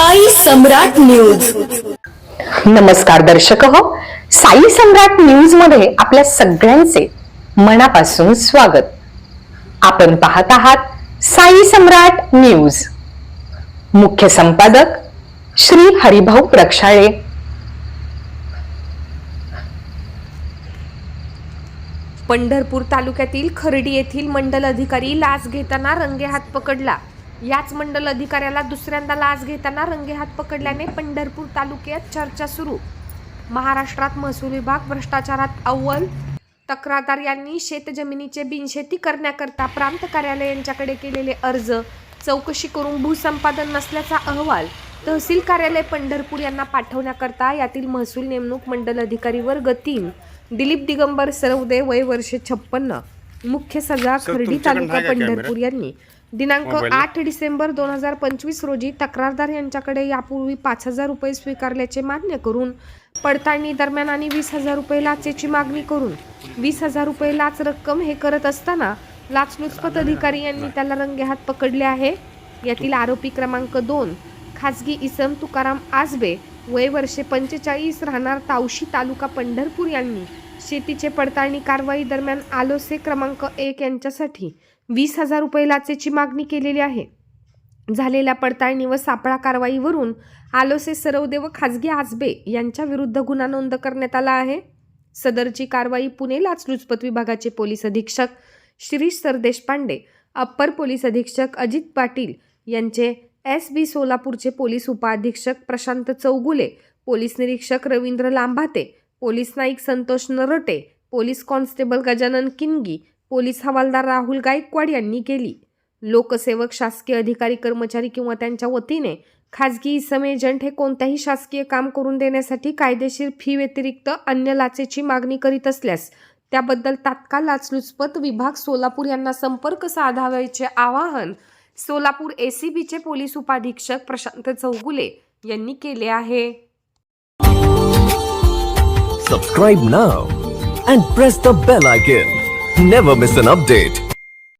साई सम्राट news. नमस्कार दर्शक हो. साई सम्राट न्यूजमध्ये आपल्या सगळ्यांचे मनापासून स्वागत. आपण पाहत आहात साई सम्राट न्यूज. मुख्य संपादक श्री हरिभाऊ प्रक्षाळे. पंढरपूर तालुक्यातील खर्डी येथील मंडल अधिकारी लाच घेताना रंगेहात पकडला. याच मंडल अधिकाऱ्याला दुसऱ्यांदा लाच घेताना रंगेहात पकडल्याने पंढरपूर तालुक्यात चर्चा सुरू. महाराष्ट्रात महसूल विभाग भ्रष्टाचारात अव्वल. तक्रारदार यांनी शेतजमिनीचे बिनशेती करण्याकरता प्रांत कार्यालय यांच्याकडे केलेले अर्ज चौकशी करून भूसंपादन नसल्याचा अहवाल तहसील कार्यालय पंढरपूर यांना पाठवण्याकरता यातील महसूल नेमणूक मंडल अधिकारी वर्ग तीन दिलीप दिगंबर सरवदे वय वर्षे छप्पन्न. मुख्य सजा खर्डी तालुका? पंढरपूर यांनी दिनांक? आठ डिसेंबर दोन हजार पंचवीस रोजी तक्रारदार यांच्याकडे यापूर्वी पाच हजार रुपये स्वीकारल्याचे मान्य करून पडताळणी दरम्यान आणि वीस हजार रुपये लाचेची मागणी करून वीस हजार रुपये लाच रक्कम हे करत असताना लाचलुचपत अधिकारी यांनी त्याला रंगेहात पकडले आहे यातील आरोपी क्रमांक दोन खाजगी इसम तुकाराम आजबे वय वर्षे पंचेचाळीस राहणार तावशी तालुका पंढरपूर यांनी शेतीचे पडताळणी कारवाई दरम्यान आलोसे क्रमांक एक यांच्यासाठी वीस हजार रुपये लाचेची मागणी केलेली आहे. झालेल्या पडताळणी व सापळा कारवाईवरून आलोसे सरवदे व खाजगी आजबे यांच्या विरुद्ध गुन्हा नोंद करण्यात आला आहे. सदरची कारवाई पुणे लाचलुचपत विभागाचे पोलीस अधीक्षक शिरीष सरदेशपांडे अप्पर पोलीस अधीक्षक अजित पाटील यांचे एस बी सोलापूरचे पोलीस उपाधीक्षक प्रशांत चौगुले पोलीस निरीक्षक Ravindra Lambhate police Naik Santosh Narte police constable Gajanan Kingi police havaldar Rahul Gaikwad यांनी केली. लोकसेवक शासकीय अधिकारी कर्मचारी किंवा त्यांच्या वतीने खाजगी इसम एजंट हे कोणत्याही शासकीय काम करून देण्यासाठी कायदेशीर फी व्यतिरिक्त अन्य लाचेची मागणी करीत असल्यास त्याबद्दल तात्काळ लाचलुचपत विभाग सोलापूर यांना संपर्क साधावयाचे आवाहन सोलापूर एसीबीचे पोलीस उपाधीक्षक प्रशांत चौगुले यांनी केले आहे. सबस्क्राईब ना and press the bell icon never miss an update